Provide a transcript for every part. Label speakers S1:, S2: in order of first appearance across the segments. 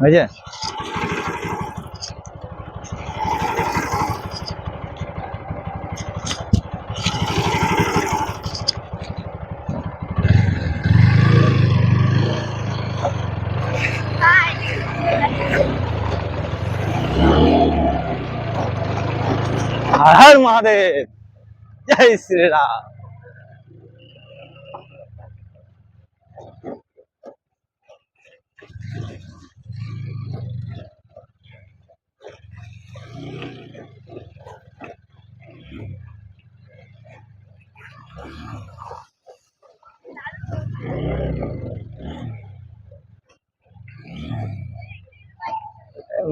S1: 没见。哎，妈的，累死了。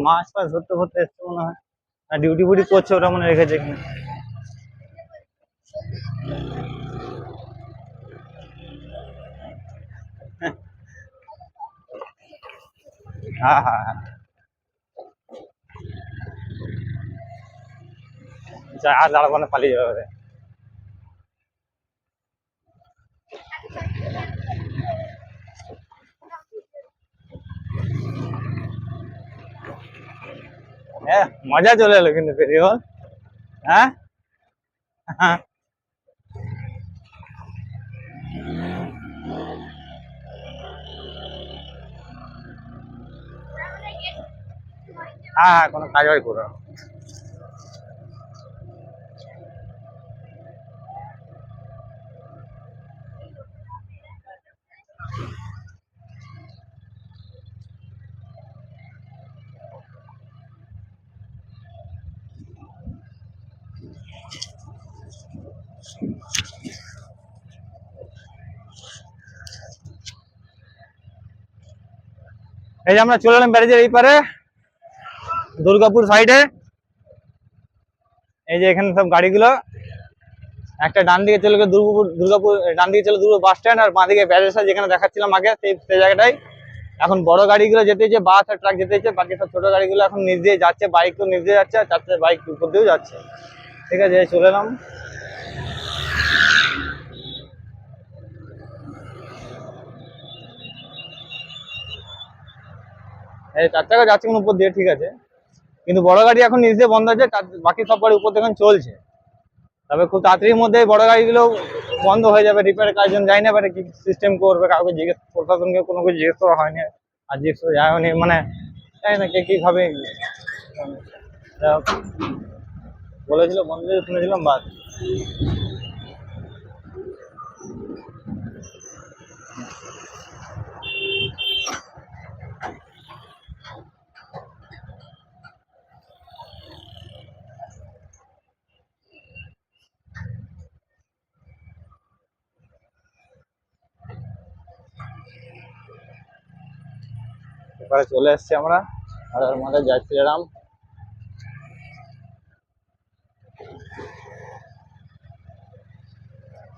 S1: মাছ ফাছ ধরতে ধরতে এসছে মনে হয়। আর ডিউটি ফুটি করছে ওরা মনে রেখেছে এখানে। হ্যাঁ হ্যাঁ হ্যাঁ। আর দাঁড়াবো না, পালিয়ে যাবে। হ্যাঁ মজা চলে এলো কিন্তু ফেরিওয়াল হ্যাঁ? হ্যাঁ হ্যাঁ কোনো কাজ হয় করো এই যে আমরা চলে এলাম ব্যারেজের এই পারে, দুর্গাপুর সাইডে এই যে এখানে সব গাড়িগুলো। একটা ডান দিকে চলে গেলে দুর্গাপুর দুর্গাপুর ডান দিকে চলে দুর্গাপুর বাস স্ট্যান্ড আর বাঁ দিকে ব্যারেজটা যেখানে দেখাচ্ছিলাম আগে, সেই সেই জায়গাটাই। এখন বড় গাড়িগুলো যেতে হচ্ছে বাস আর ট্রাক যেতে হচ্ছে, বাকি সব ছোট গাড়িগুলো এখন নিচ দিয়ে যাচ্ছে বাইকও নিচ দিয়ে যাচ্ছে, আর চারটে বাইক উপর দিয়েও যাচ্ছে। ঠিক আছে চলে এলাম। চার চাকা যাচ্ছে কোন উপর দিয়ে, ঠিক আছে। কিন্তু বড় গাড়ি এখন দিয়ে বন্ধ আছে বাকি সব গাড়ি উপর দিয়ে এখন চলছে। তবে খুব তাড়াতাড়ির মধ্যে বড় গাড়িগুলো বন্ধ হয়ে যাবে রিপেয়ারের কাজ যাই না কি সিস্টেম করবে, কাউকে জিজ্ঞেস, প্রশাসনকে কোনো কিছু জিজ্ঞেস করা হয়নি, আর জিজ্ঞেস করা যায়নি মানে জানি না কে কীভাবে বলেছিল বন্ধ শুনেছিলাম বাস। এবারে চলে এসছি আমরা। আর মধ্যে জয় শ্রীরাম।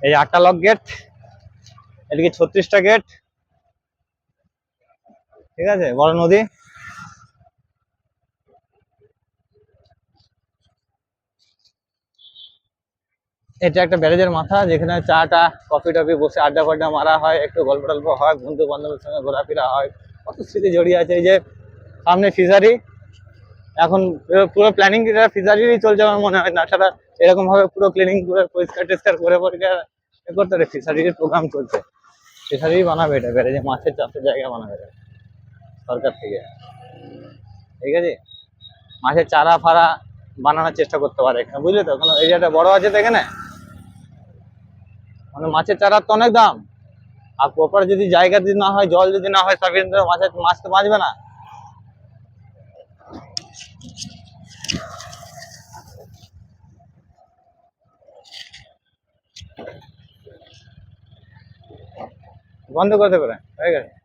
S1: এই আটটা লক গেট এদিকে ছত্রিশটা গেট ঠিক আছে? বড় নদী। এটা একটা ব্যারেজের মাথা, যেখানে চাটা কফি টফি বসে আড্ডা ফাড্ডা মারা হয়, একটু গল্প টল্প হয় বন্ধু বান্ধবের সঙ্গে ঘোরাফেরা হয়। কত স্মৃতি জড়িয়ে আছে, এই যে সামনে ফিশারি। এখন পুরো- পুরো প্ল্যানিং ফিশারিরই চলছে আমার মনে হয়, না ছাড়া এরকম ভাবে পুরো ক্লিনিং করে পরিষ্কার টেস্কার করে এ করতে হবে ফিশারির প্রোগ্রাম চলছে। ফিশারি বানাবে এটা ব্যারেজে মাছের চাষের জায়গা বানাবে সরকার থেকে। ঠিক আছে? মাছের চারা ফারা বানানোর চেষ্টা করতে পারে। এখানে বুঝলে তো? কোনো এরিয়াটা বড় আছে তো এখানে? মানে মাছের চারার তো অনেক দাম। আর প্রপার যদি জায়গা যদি না হয়, জল যদি না হয় সাফিসিয়েন্ট মাছে মাছ তো বাঁচবে না? বন্ধ করতে পারে হয়ে গেছে।